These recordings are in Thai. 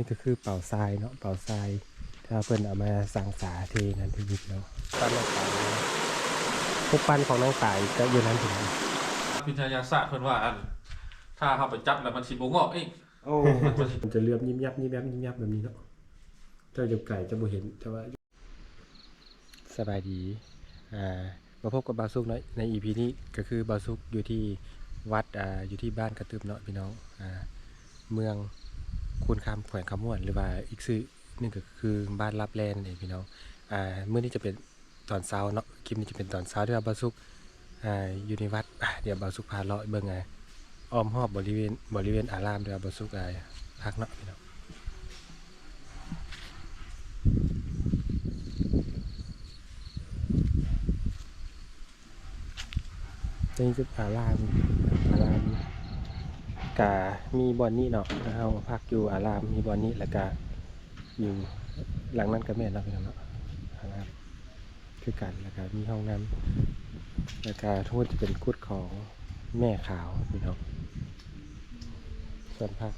นี่ก็คือเป่าทรายเนาะเป่าทรายถ้าเพิ่นเอามาสังสาเทนั่นที่ยิบเนาะปั้นน้องตายพวกปั้นของน้องตายก็อยู่นั้นถึงพิทยาศาสตร์เพิ่นว่าอันถ้าเข้าไปจับแล้วมันสิบ่งอกเองโอ้มันสิมันจะเลือบยิบยับยิบยับยิบยับแบบนี้เนาะเจ้าอยู่ไก่จะบ่เห็นแต่ว่าสบายดี อ่า มาพบกับบาซุกเนาะในอีพีนี้ก็คือบาซุกอยู่ที่วัด อ่า อยู่ที่บ้านกระตืบเนาะพี่น้อง อ่า เมือง คูนคำแขวงคำม่วนหรือว่าอีกชื่อหนึงก็คือบ้านรับแลนเองพี่น้องอ่าเมื่อนี้จะเป็นตอนเช้าเนาะคลิปนี้จะเป็นตอนเช้าที่ว่าบาซุกอ่าอยู่ในวัดเดี๋ยวบาซุกพาเลาะเบิ่งไงอ้อมรอบบริเวณบริเวณอารามเดี๋ยวบาซุกอ่าพักเนาะพี่น้องนี่คืออารามอาราม กามีบอนนี่เนาะเฮาพักอยู่อาราม มีบอนนี่แล้วก็อยู่หลังนั้นก็แม่นเนาะพี่น้องเนาะอารามคือกันแล้วก็มีห้องน้ำแล้วก็ทั้งหมดจะเป็นกุดของแม่ขาวพี่น้องส่วนพัก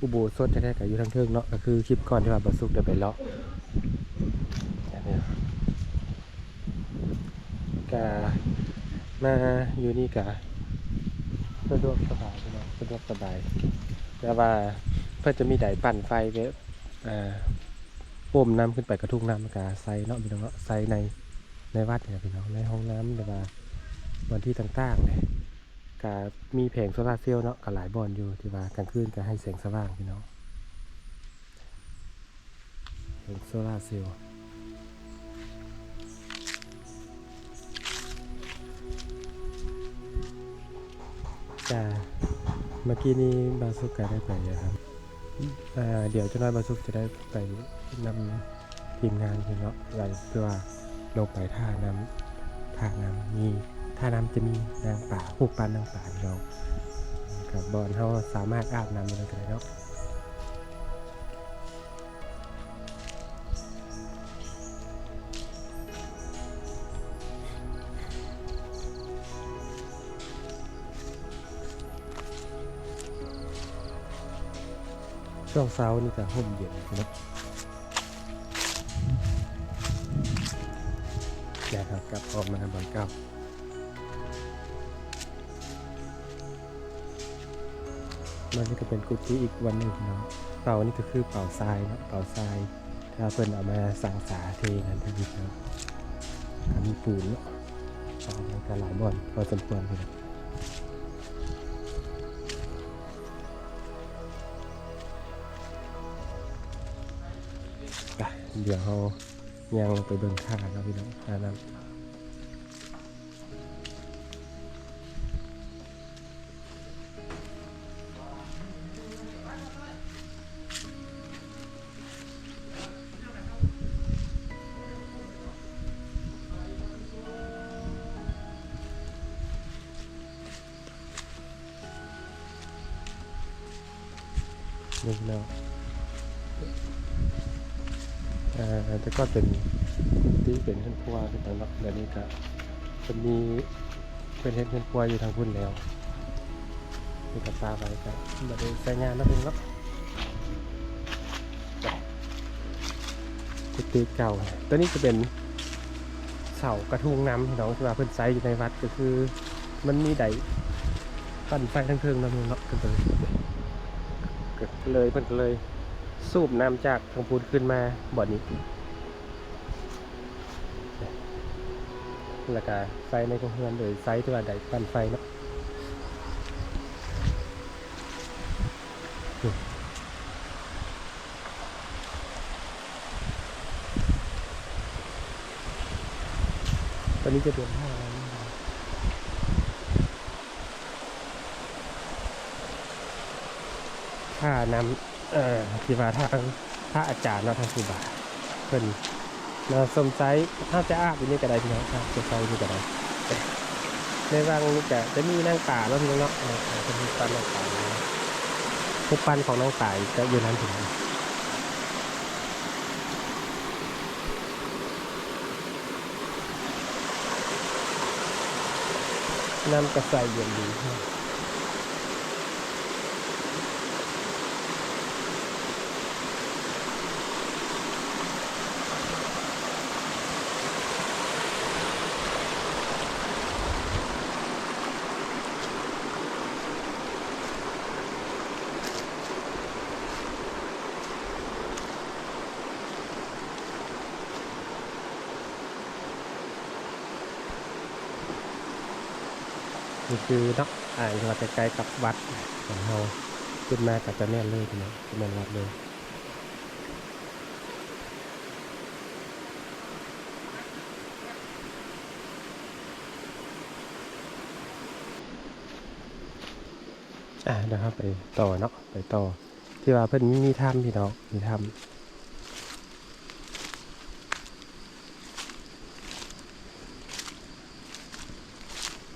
อุโบสถแท้ๆก็อยู่ทางเทิงเนาะก็คือคลิปก่อนที่ว่าบสุกเดี๋ยวไปเลาะก็มาอยู่นี่กะ สะดวกสบายน้องสะดวกสบาย แต่ว่าเพื่อจะมีไดปั่นไฟไว้อ่าปุ่มน้ำขึ้นไปกระทุกน้ำกะใส่เนาะพี่น้องเนาะใส่ในในวัดเนี่ยพี่น้องในห้องน้ำหรือว่าวันที่ต่างๆเนี่ยกะมีแผงโซลาเซลล์เนาะกะหลายบอนอยู่ที่ว่ากลางคืนก็ให้แสงสว่างพี่น้องแผงโซลาเซลล์ จ้าเมื่อกี้นี้บาสุกได้ไปอะครับอ่าเดี๋ยวเจะน้อยบาสุกจะได้ไปนำทีมงานเนาะไว้เพื่อว่าลงไปท่าน้ำท่าน้ำมีท่าน้ำจะมีนางป่าผูกปันนางป่าเรากับบอลเขาสามารถอาบน้ำได้เลยเนาะ ช่วงเช้านี่ก็ห่มเย็นนะนะครับกลับออกมาบอนเก้ามันนี่ก็เป็นกุฏิอีกวันหนึ่งเนาะเป่านี่ก็คือเป่าทรายเนาะเป่าทราย ถ้าเพิ่นเอามาสังสาเทนั่นที่นี่นะมีปูนเนาะเป่าแล้วก็หลายบ่อนพอสมควรเลย ไปเดี๋ยวเรายังไปเแต่ก็เป็นที่เป็นเพื่อนพัวเป็นทางลักแล้วนี่ก็จะมีเป็นเฮ็ดเพื่อนพัวอยู่ทางพุ่นแล้วนี่ก็ตาไปก็มาด้ใช้งานแล้วเป็นเนาะกุฏิเก่าตัวนี้จะเป็นเสากระทุงน้ำที่น้องที่ว่าเพิ่นไซอยู่ในวัดก็คือ มันมีไดปั่นไฟทั้งเทิงแล้วนี่เนาะก็เลยก็เลยเพิ่นเลย สูบน้ำจากทางพูนขึ้นมาบ่อนี้ แล้วก็ไฟในกรงเรือนโดยไฟที่ว่าได้ปั้นไฟเนาะตอนนี้จะเดือนห้าแล้วนะครับค่าน้ำ เอ่อที่ว่าทางพระอาจารย์เนาะทางครูบาเพิ่นมาสมใจถ้าจะอาบอยู่นี่ก็ได้พี่น้องครับจะใส่นี่ก็ได้ในวังนี่ก็จะมีนางป่าเนาะพี่น้องเนาะจะมีปั้นนางป่าพวกปั้นของนางป่าอีกก็อยู่นั้นถึงน้ำกระใสเย็นดี นี่คือเนาะอ่าเราจะใกล้กับวัดของเราขึ้นมากับจะแม่นเลยทีนี้จะแม่นวัดเลยอ่าเดี๋ยวครับไปต่อเนาะไปต่อ ที่ว่าเพิ่นมีถ้ำพี่น้องมีถ้ำ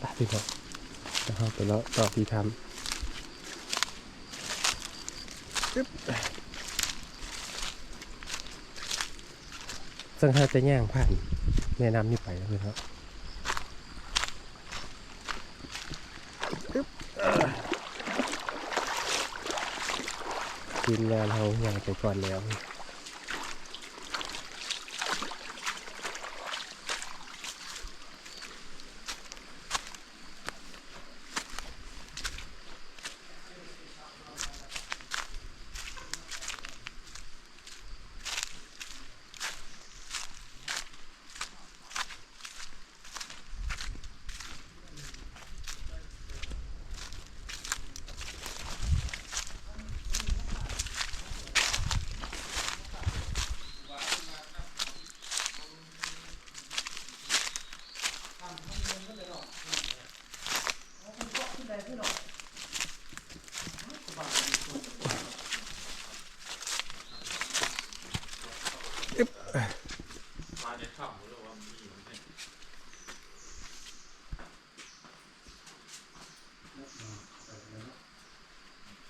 ไปพี่น้อง เดี๋ยวเราไปเลาะต่อที่ถ้ำจึ๊บซึ่งถ้าจะย่างผ่านแม่น้ำนี่ไปแล้วพี่องจึ๊บทีมงานเขาอย่างไปก่อนแล้ว มาในถ้ำหรือว่ามีอยู่ใน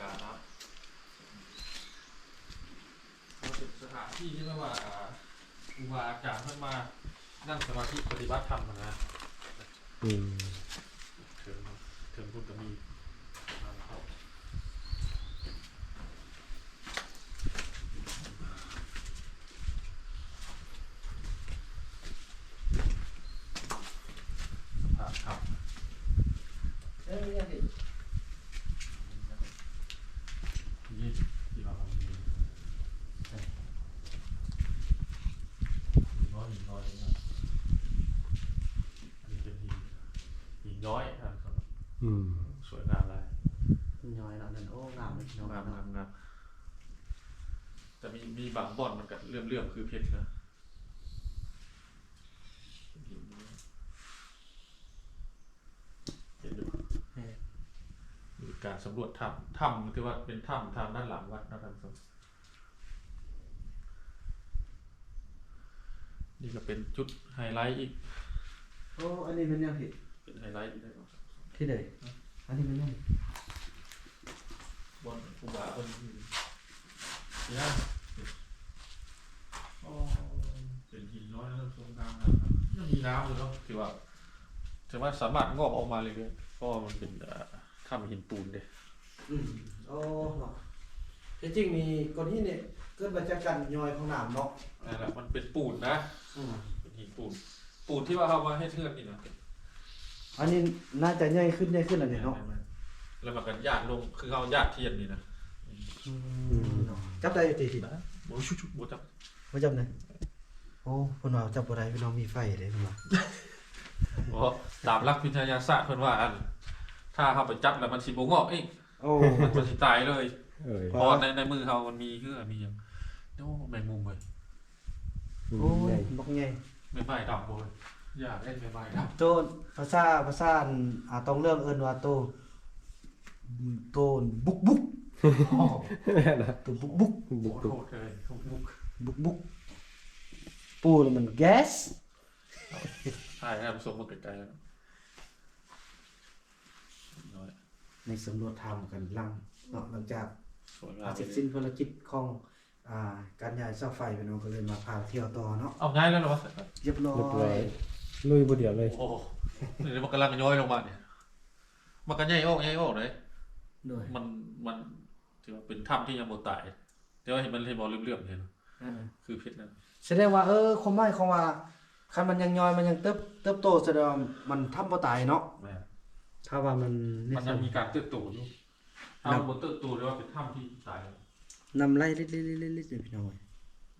การนะมันเป็นสถานที่ที่เรียกว่าอ่าครูบาอาจารย์เพิ่นมานั่งสมาธิปฏิบัติธรรมนะ อืม ถึงถึงพุทธมีทางเข้าสภาพครับ นี่ที่เราทำนี่น้อยหินน้อยนะอันนี้เป็นหินหินน้ อยนะครับอืมสวยงามเลยย้อยแล้วนั่นโอ้งามเลยพี่น้องงามงามงามแต่มีมีบางบ่อนมันก็เลื่อมเลื่อมๆคือเพชรนะหินเห็นดูมีการสำรวจถ้ำถ้ำคือว่าเป็นถ้ำทางด้านหลังวัดนะครับนี่ก็เป็นจุดไฮไลท์อีก โอ้ อันนี้เป็นยังผิด เป็นไฮไลท์อีกได้บ่ที่ไหนอันนี้เป็นยังบนภูบาบนหินเนี่ยอ๋อเป็นหินน้อยแล้วทรงน้ำนะครับยังมีน้ำอยู่เนาะถือว่าถือว่าสามารถงอกออกมาเลยเลยๆเพราะว่ามันเป็นเอ่อถ้ำหินปูนเด้อืมโอ้เนาะที่จริงนี่ก่อนที่เนี่ยเกิดมาจากการย้อยของน้ำเนาะนั่นแหละมันเป็นปูนนะ อืมเป็นหินปูน ปูนที่ว่าเอามาให้เทือนนี่นะ อันนี้น่าจะใหญ่ขึ้นใหญ่ขึ้นอันนี้เนาะแล้วมันกันญาติลงคือเอาญาติเทียนนี่นะอืมเนาะจับได้อยู่ตีสินะโอ้ชุชุบจับบ่จับได้โอ้เพิ่นว่าจับบ่ได้พี่น้องมีไฟเด้เพิ่นว่าเพราะตามหลักวิทยาศาสตร์เพิ่นว่าอันถ้าเขาไปจับแล้วมันสิบ่งอกเองโอ้มันจะสิตายเลยเอ้ยเพราะว่าในในมือเขามันมีเหือมีหยังโอ้แมงมุมเลยอืมโอ้ใหยญ่บักใหญ่ไม่ไม้ดำโบย อยากเล่นไม่ไม้ดโตนภาษาภาษาอันอ่าต้องเรื่องเอิ้นว่าโตโตนบุกบุกำอ๋อโตบุกบุกโอ้โหโทษเลยทุกมุกบุกบุกปูนี่มันแก๊สใช่ครับส่งมาไกลๆแล้วน้อยในสำรวจทำกันหลังเนาะหลังจากสวยงาอามเสร็จสิ้นภารกิจของอ่าการย้ายเสาไฟไปเนาะก็เลยมาพาเที่ยวต่อเนาะเอาง่ายแล้วเหรอวะเรียบร้อเรียบร้อยย ลุยบุเดียวเลย โอ้โหนี่มันกำลังย้อยลงมาเนี่ย มันก็ใหญ่ออกใหญ่ออกเลยด้วยมันมันถือว่าเป็นถ้ำที่ยังบ่ตายแต่ว่าเห็นมันเห็นบอลเลื่อมๆเห็นนั่นน่ะคือเพชรนะแสดงว่าเออความหมายของว่าคันมันยังย้อยมันยังเติบเติบโตแสดงว่ามันทำบ่ตายเนาะแม่ถ้าว่ามันมันยังมีการเติบโตอยู่ถ้ามันบ่เติบโตเรียกว่าเป็นถ้ำที่ตายนำไล่ลิดๆๆๆๆพี่น้องเอ้ย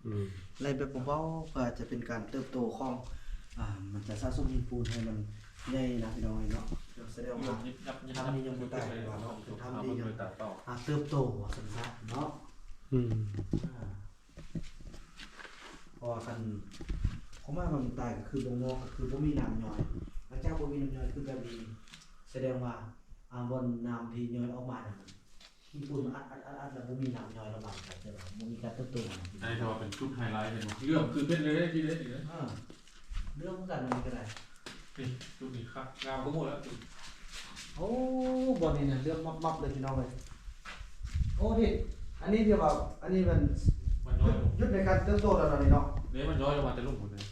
อืม ไล่แบบเบาๆเพื่อจะเป็นการเติบโตของ อ่ามันจะสะสมหินปูนให้มันใหญ่นะพี่น้องเอ้ยเนาะแสดงเริ่ว่ามยิบยับยิบทำนี่ยังบ่ได้ว่าเนาะทำนี่ยังเลยตาเต่าอ่าเติบโตว่าซั่นซะเนาะอืมอ่าเพราะว่าคันเขามามันตายก็คือบ่งอกก็คือบ่มีน้ำย่อยหลังจากบ่มีน้ำย่อยคือแบบนี้แสดงว่าอ่าบนน้ำที่ย่อยออกมาน่ะมันมีปูนอัดอัดอัดอัดแล้วบ่มีน้ำย่อยระบายกันใช่บ่บ่มีการเติบโตของมันอันนี้ถือว่าเป็นชุดไฮไลท์เห็นไหมเรื่องคือเป็นเลยที่ได้ดีเลยอ่าเรื่องของการมันก็ได้นี่ชุดนี้ครับงามก็หมดแล้วโอ้บอลนี่นะเรื่องมับๆเลยพี่น้องเลยโอ้นี่อันนี้ที่ว่า อันนี้มันมันย้อยลงยุดในการเติบโตแล้วเนาะนี่เนาะเนี่ยมันย้อยลงมาแต่ลุ่มหมดเลย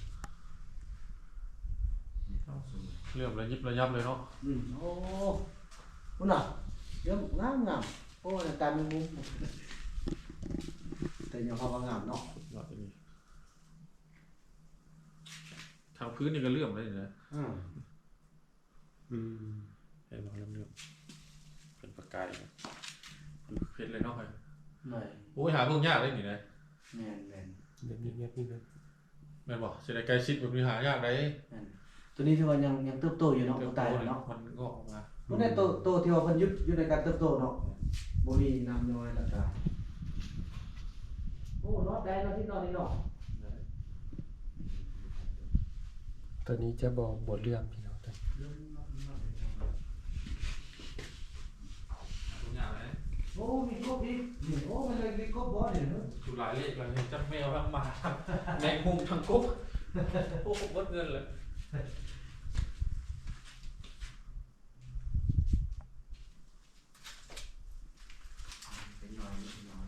เรื่องระยิบระยับเลยเนาะอืม แต่ยังเขาว่างามเนาะยอดนี่ทางพื้นนี่ก็เลื่อมเลยนะอืมอืมเห็นไหมเลื่อมเลื่อมเป็นประกายนะดูเพชรเลยเนาะไปหน่อยโอ้ยหาเพิ่งยากเลยนี่นะแม่นแม่นเงียบเงียบเงียบเงียบแม่นบอกเสียดายใกล้ชิดแบบนี้หายากเลยแม่นตัวนี้ที่ว่ายังยังเติบโตอยู่เนาะบ่ตายเนาะมันงอกออกมามันได้โตโตที่ว่าเพิ่นยุดยุดในการเติบโตเนาะบ่มีน้ำน้อยแล้วก็โอ้เนาะได้เนาะที่นอนนี่เนาะ ตัวนี้จะบอกบทเรื่องพี่น้องตัวทุกอย่างเลยโอ้มีครบอีกนี่โอ้มันเลยมีครบบ่เนี่ยเนอะจุหลายเลขเลยจะแมวทั้งหมาแมงมุมทั้งกุ๊กโอ้โหหมดเงินเลย เป็นน้อยเป็นน้อย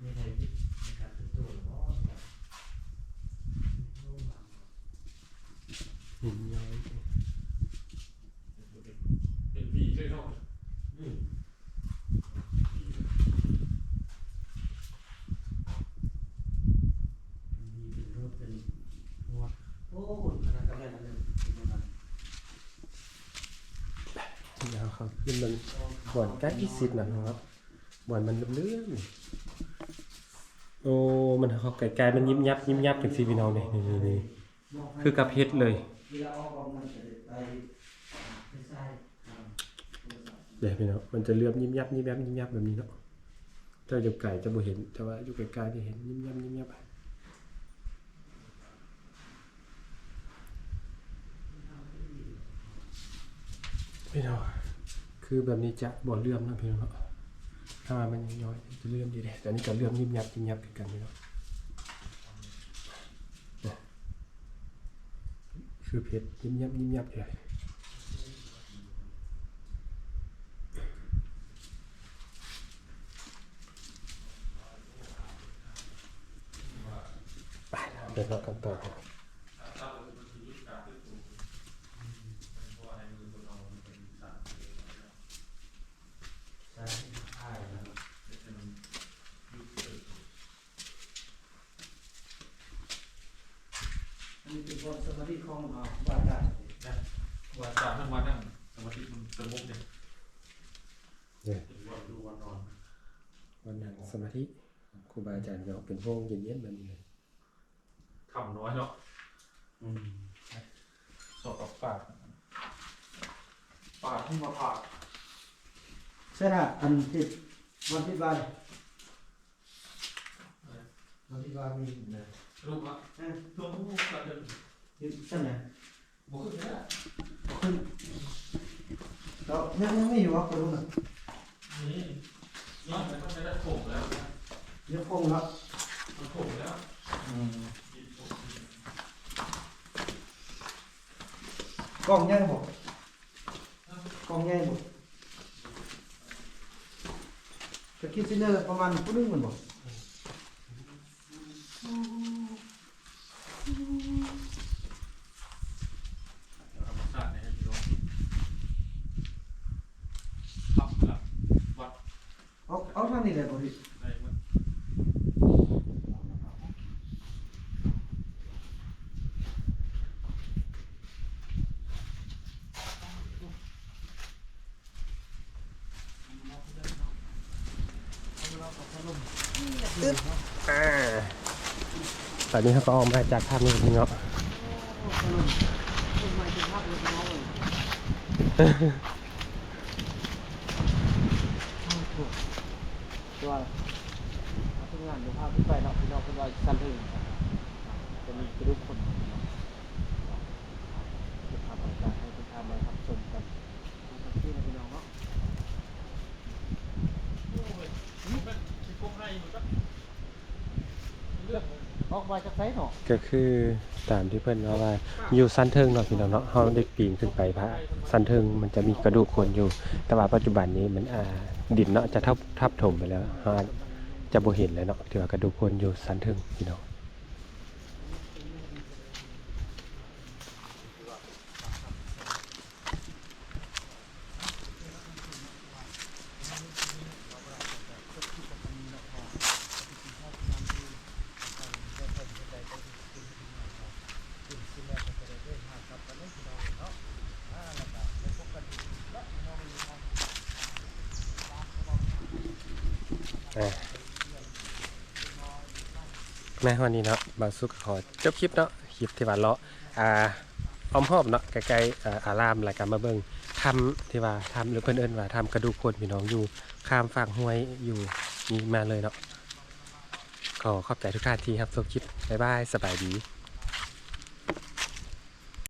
มีใครคิดในการเติบโตหรือบ่ หินย้อย เป็นบีใช่ไหม อืมมีเป็นรูปเป็นหัวโอ้ขนาดกับแม่นั่นเลยเป็นประมาณ ยาวครับขึ้นมันบ่อนใกล้ที่สิบนะครับบ่อนมันเลื่อมโอ้มันเขาไกลๆมันยิ้มยับยิ้มยับถึงสีพี่น้องนี่นี่นี่นี่คือกับเพชรเลยเดี๋ยวพี่น้องมันจะเลื่อมยิ้มยับยิ้มยับยิ้มยับแบบนี้เนาะเจ้าอยู่ไก่จะบ่เห็นแต่ว่าอยู่ไกลๆจะเห็นยิ้มยับยิ้มยับ พี่น้องคือแบบนี้จะบ่เลื่อมนะพี่น้องเนถ้ามันย้อยจะเลื่อมดีเลยแต่นนี้จะเลื่อมยิ้มยับยิ้มยับกันพี่น้องเนี่ยคือเพชรยิ้มยับยิ้มยับเลยไปเดี๋ยวเรากันต่อครับ ใช่ใช่นะครับอันนี้เป็นควา มาธิของอ่าบาดาลวันจานทั้งวันนั่งสมาธิมันสมุกเนี่ยเนี่ย วันดูวันนอนวันนั่งสมาธิครูบาอาจารย์ก็เป็นวงเย็นๆแบบนี้เลยทำน้อยเนาะอืมสอบกับปากปากที่มาปากใช่ละอันที่วันที่บานวันที่บานมีนะ รูปละเอ้ยตัวผู้กระเดิน ที่ใช่ไหมบุกขึ้นแล้วขึ้นแล้วยังยังไม่อยู่วะคนนู้นน่ะนี่ย้อนไปต้องไปได้โถงแล้วยังคงแล้วมันโถงแล้วอืมกล้องใหญ่บ่กล้องใหญ่บ่จะคิดสิเนอร์ประมาณผู้หนึงมันบ่ ตอนนี้เขาก็ออกมาจากภาพนี้เนาะตัวทุกงานดูภาพที่ไปเนาะพี่น้องเป็นรอยสั่นเลยจะมีกระดูกคน ก็คือตามที่เพื่อนว่าว่าอยู่สันเทิงเนาะพี่น้องเนาะเขาได้ปีนขึ้นไปพระสันเทิงมันจะมีกระดูกคนอยู่ แต่ว่าปัจจุบันนี้มันอ่าดินเนาะจะทับทับถมไปแล้วฮาจะบ่เห็นแล้วเนาะที่ว่ากระดูกคนอยู่สันเทิงพี่น้อง แม่วันนี้เนาะบางสุกขอจบคลิปเนาะคลิปที่ว่าเลาะอ่าอ้อมหอบเนาะใกล้ๆอาอารามแล้วก็มาเบิ่งทำที่ว่าทำหรือเพิ่นเอินว่าทำกระดูกคนพี่น้องอยู่ข้ามฝั่งห้วยอยู่นี่มาเลยเนาะขอขอบใจทุกท่านที่รับชมคลิปบ๊ายบายสบายดี